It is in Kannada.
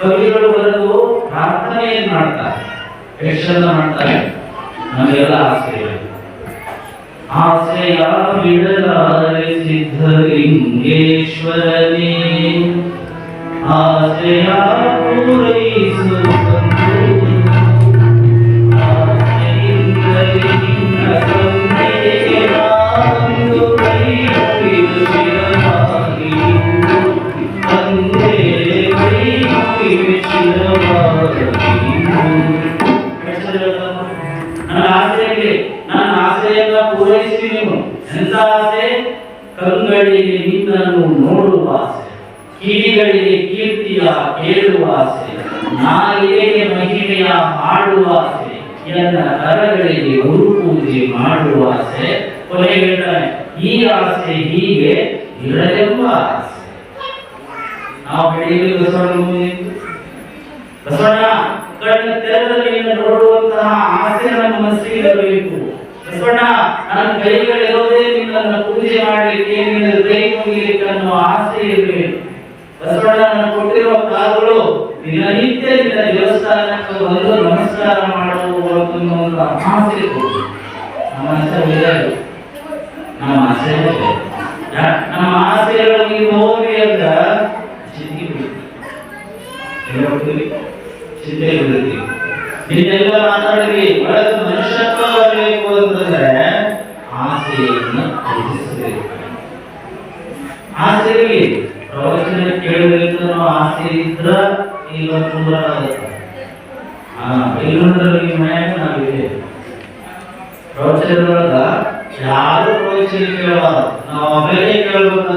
ಕವಿಗಳು ಬರೆದು ಪ್ರಾರ್ಥನೆಯನ್ನು ಮಾಡ್ತಾರೆ. ಯಕ್ಷನ ಮಾಡ್ತಾರೆ. ನಮಗೆಲ್ಲ ಆಸೆ ಆಸೆಯ ಬಿಡಲಾರೆ ಸಿದ್ಧಲಿಂಗೇಶ್ವರನೇ. ಆಸೆಯ ಪೂರೈಸುವ ನನ್ನ ಆಸೆಗೆ ನನ್ನ ಆಸೆಯನ್ನ ಪೂರೈಸಿ ನೀವು ಆಸೆ ಕಂಗಳಿಗೆ ನಿನ್ನನ್ನು ನೋಡುವ ಆಸೆ ಕಿವಿಗಳಿಗೆ ಕೀರ್ತಿಯ ಕೇಳುವ ಆಸೆ ನಾಲಿಗೆಗೆ ಮಹಿಮೆಯ ಮಾಡುವ ಆಸೆ ಎನ್ನ ಕರಗಳಿಗೆ ಗುರು ಪೂಜೆ ಮಾಡುವ ಆಸೆ ಕೊನೆಗೆ ಹೇಳ್ತಾನೆ ಈ ಆಸೆ ಹೀಗೆ ಇರಲೆಂಬ ಆಸೆ. ನಾವು ಬೆಳಿಗ್ಗೆ ಬಸವಣ್ಣ ಬಸವಣ್ಣ ಕಣ್ಣ ತೆರೆದಲ್ಲಿ ನೋಡುವಂತಹ ಆಸೆ ನಮ್ಮ ಮನಸ್ಸಿಗೆ ಇರಬೇಕು ಬಸವಣ್ಣ ನನ್ನ ಕೈಗಳಿರೋದೇ ನಿನ್ನನ್ನು ಪೂಜೆ ಮಾಡಲಿಕ್ಕೆ ನಿನ್ನ ಕೈ ಮುಗಿಲಿಕ್ಕೆ ಅನ್ನೋ ಆಸೆ ಇರಬೇಕು ಬಸವಣ್ಣ ನನ್ನ ಕೊಟ್ಟಿರುವ ಕಾಲುಗಳು ದಿನನಿತ್ಯ ನಿನ್ನ ದೇವಸ್ಥಾನಕ್ಕೆ ಬಂದು ನಮಸ್ಕಾರ ಮಾಡುವ ಒಂದು ಆಸೆ ಇರಬೇಕು. ನಮ್ಮ ಆಸೆ ನಮ್ಮ ಆಸೆ ನಮ್ಮ ಆಸೆಗಳು ನೀವು ಹೋಗಿ ಅಂದ್ರ. ಹೋಗ್ತೀವಿ? ಚಿಂತೆ ಬಿಡ್ತೀವಿ. ಇದೆಲ್ಲ ಮಾತಾಡಿದ್ರಿ ಒಳಗೆ ಮನುಷ್ಯತ್ವ ಬರಬೇಕು ಅಂತಂದ್ರೆ ಆಸೆಯನ್ನು ತ್ಯಜಿಸಬೇಕು ಆಸೆ ಇರಲಿ ಪ್ರವಚನ ಕೇಳಬೇಕು ಆಸೆ ಇದ್ರ ಆಗುತ್ತೆ ಆ ಬೆಂಗಳೂರಲ್ಲಿ ಮನ್ಯಾಗ ನಾವಿದೆ ಪ್ರವಚನದೊಳಗ ಯಾರು ಪ್ರವಚನ ಕೇಳಬಾರ್ದು ನಾವು ಅವರೇ ಕೇಳ್ಬೇಕಂದ್ರೆ